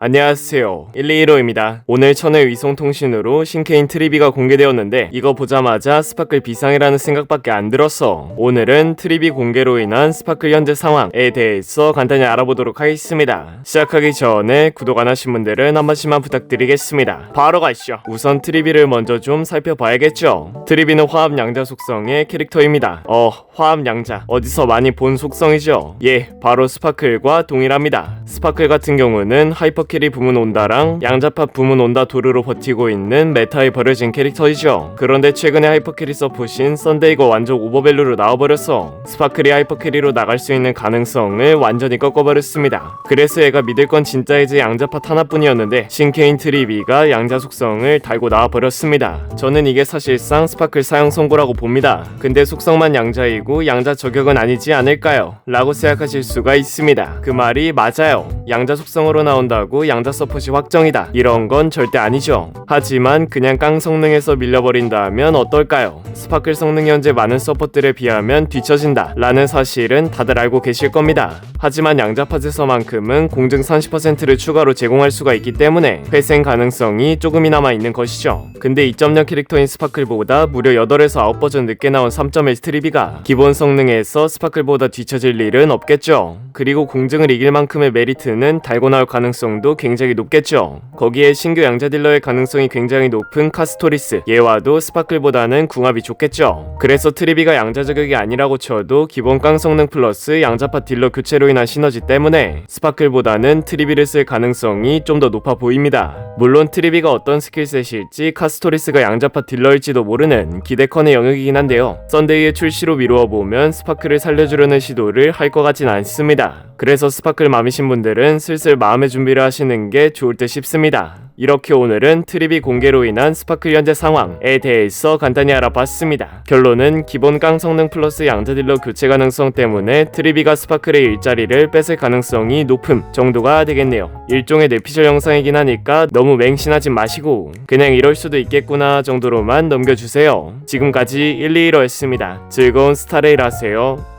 안녕하세요. 121호입니다. 오늘 천의 위성통신으로 신케인 트리비가 공개되었는데 이거 보자마자 스파클 비상이라는 생각밖에 안 들었어. 오늘은 트리비 공개로 인한 스파클 현재 상황에 대해서 간단히 알아보도록 하겠습니다. 시작하기 전에 구독 안 하신 분들은 한 번씩만 부탁드리겠습니다. 바로 가시죠. 우선 트리비를 먼저 좀 살펴봐야겠죠. 트리비는 화합 양자 속성의 캐릭터입니다. 어, 화합 양자. 어디서 많이 본 속성이죠? 예, 바로 스파클과 동일합니다. 스파클 같은 경우는 하이퍼 캐리 부문 온다랑 양자파 부문 온다 도르로 버티고 있는 메타에 버려진 캐릭터이죠. 그런데 최근에 하이퍼캐리 서폿인 썬데이가 완전 오버밸류로 나와버렸어. 스파클이 하이퍼캐리로 나갈 수 있는 가능성을 완전히 꺾어버렸습니다. 그래서 얘가 믿을 건 진짜 이제 양자파 하나뿐이었는데 신케인 트리비가 양자 속성을 달고 나와버렸습니다. 저는 이게 사실상 스파클 사용 선고라고 봅니다. 근데 속성만 양자이고 양자 저격은 아니지 않을까요? 라고 생각하실 수가 있습니다. 그 말이 맞아요. 양자 속성으로 나온다고 양자 서폿이 확정이다. 이런 건 절대 아니죠. 하지만 그냥 깡 성능에서 밀려버린다면 어떨까요? 스파클 성능 현재 많은 서폿들에 비하면 뒤처진다. 라는 사실은 다들 알고 계실 겁니다. 하지만 양자 팟에서만큼은 공증 30%를 추가로 제공할 수가 있기 때문에 회생 가능성이 조금이나마 있는 것이죠. 근데 2.0 캐릭터인 스파클보다 무려 8에서 9버전 늦게 나온 3.1 스트리비가 기본 성능에서 스파클보다 뒤처질 일은 없겠죠. 그리고 공증을 이길 만큼의 메리트는 달고 나올 가능성도 굉장히 높겠죠. 거기에 신규 양자 딜러의 가능성이 굉장히 높은 카스토리스 얘와도 스파클보다는 궁합이 좋겠죠. 그래서 트리비가 양자 저격이 아니라고 쳐도 기본 깡 성능 플러스 양자파 딜러 교체로 인한 시너지 때문에 스파클보다는 트리비를 쓸 가능성이 좀 더 높아 보입니다. 물론 트리비가 어떤 스킬셋일지 카스토리스가 양자파 딜러일지도 모르는 기대컨의 영역이긴 한데요. 썬데이의 출시로 미루어 보면 스파클을 살려주려는 시도를 할 것 같진 않습니다. 그래서 스파클 맘이신 분들은 슬슬 마음의 준비를 하시 는 게 좋을 듯 싶습니다. 이렇게 오늘은 트리비 공개로 인한 스파클 현재 상황에 대해서 간단히 알아봤습니다. 결론은 기본 깡 성능 플러스 양자 딜러 교체 가능성 때문에 트리비가 스파클의 일자리를 뺏을 가능성이 높음 정도가 되겠네요. 일종의 뇌피셜 영상이긴 하니까 너무 맹신하지 마시고 그냥 이럴 수도 있겠구나 정도로만 넘겨주세요. 지금까지 121호였습니다. 즐거운 스타레일 하세요.